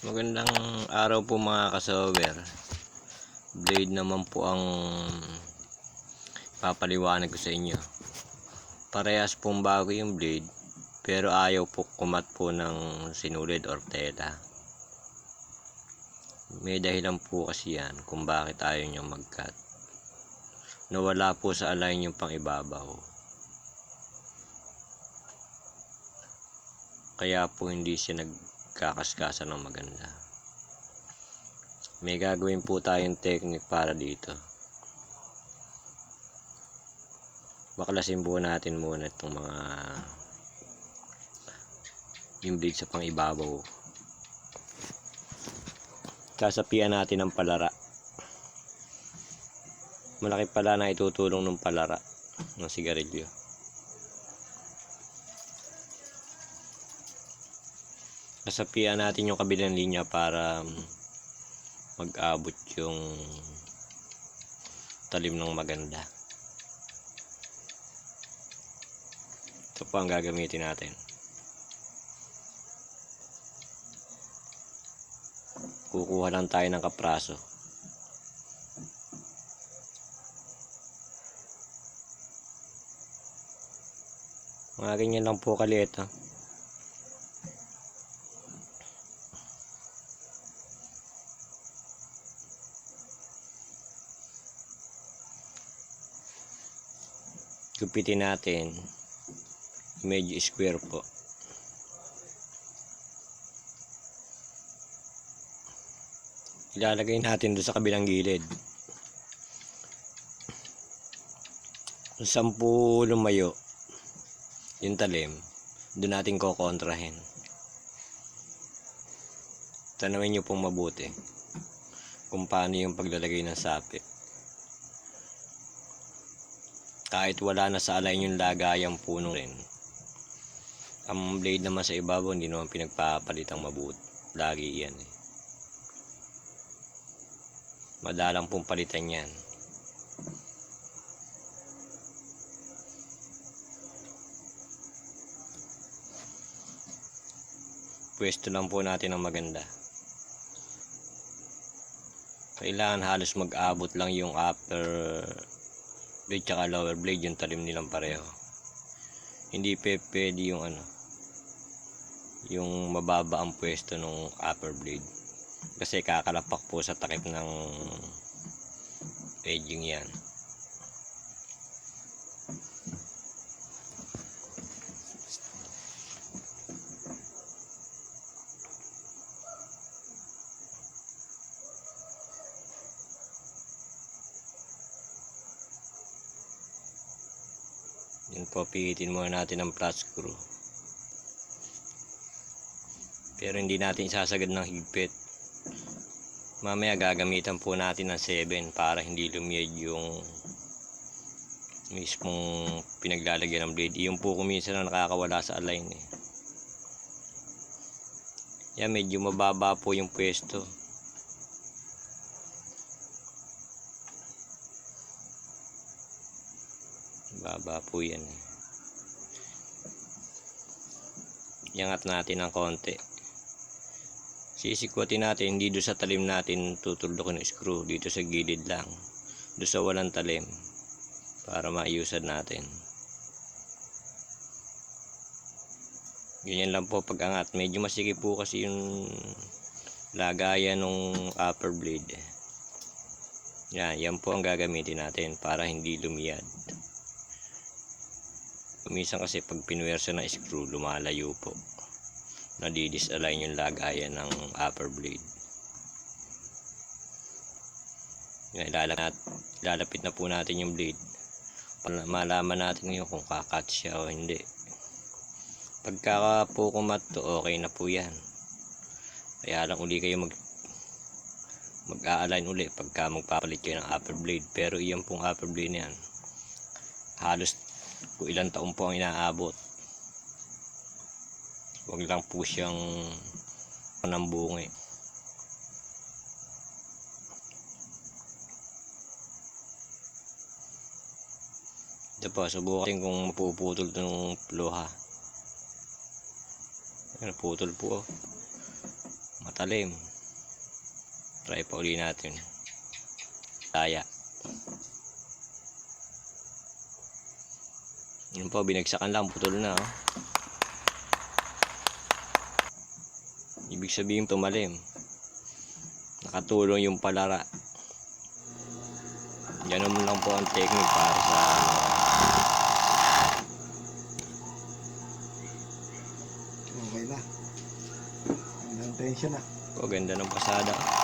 Magandang araw po mga kasower. Blade naman po ang papaliwanag ko sa inyo. Parehas pong bago yung blade pero ayaw po kumat po ng sinulid or tela. May dahilan po kasi yan kung bakit ayaw niyang mag-cut. Nawala po sa align yung pang ibabaw. Kaya po hindi siya nagkakaskasan ng maganda. May gagawin po tayong technique para dito. Baklasin po natin muna itong mga yung blade sa pang ibabaw. Kasapian natin ng palara. Malaki pala na itutulong ng palara ng sigarilyo. Kasapian natin yung kabilang linya para um, mag-abot yung talim ng maganda. Ito po ang gagamitin natin. Kukuha lang tayo ng kapraso. Mga ganyan lang po kaliit ha. Gupitin natin. Medyo square po. Ilalagay natin doon sa kabilang gilid. Po lumayo yung talim, doon natin kokontrahin. Tanawin nyo pong mabuti kung paano yung paglalagay ng sapi. Kahit wala na sa align yung lagayang puno rin. Ang blade naman sa ibabaw, hindi naman pinagpapalit ang mabuti. Lagi yan eh. Madalang pong palitan yan. Pwesto lang po natin ang maganda. Kailangan halos mag-abot lang yung upper blade tsaka lower blade yung talim nilang pareho. Hindi pe pwede yung ano yung mababa ang pwesto ng upper blade. Kasi kakalapak po sa takip ng edging yan. Yun po, pihitin muna natin ang flat screw. Pero hindi natin isasagad ng higpit. Mamaya gagamitan po natin ng 7 para hindi lumiyad yung mismong pinaglalagyan ng blade. Yung po kuminsan na nakakawala sa align eh. Yan, medyo mababa po yung pwesto. Baba po yan eh. Iangat natin ng konti. Sisikwatin natin, hindi doon sa talim natin tutuldukin ng screw. Dito sa gilid lang. Doon sa walang talim. Para maiusad natin. Ganyan lang po pag angat. Medyo masikip po kasi yung lagayan ng upper blade. Yan, yan po ang gagamitin natin para hindi lumiyad. Minsan kasi pag pinuwersa ng screw, lumalayo po. Nadidisalign yung lagayan ng upper blade. Ilalapit, ilalapit na po natin yung blade. Para malaman natin ngayon kung kakat siya o hindi. Pagka po kumat to, okay na po yan. Kaya lang uli kayo mag mag-a-align uli pagka magpapalit kayo ng upper blade. Pero iyan pong upper blade na yan. Halos kung ilang taon po ang inaabot. Huwag lang po siyang panambungi. Ito po, subukan kung mapuputol itong loha. Ayan, putol po. oh. matalim try pa uli natin taya yun po binagsakan lang putol na oh. ibig sabihin tumalim nakatulong yung palara ganun lang po ang technique para sa Okay na. Hanggang tension na. oh, ganda ng pasada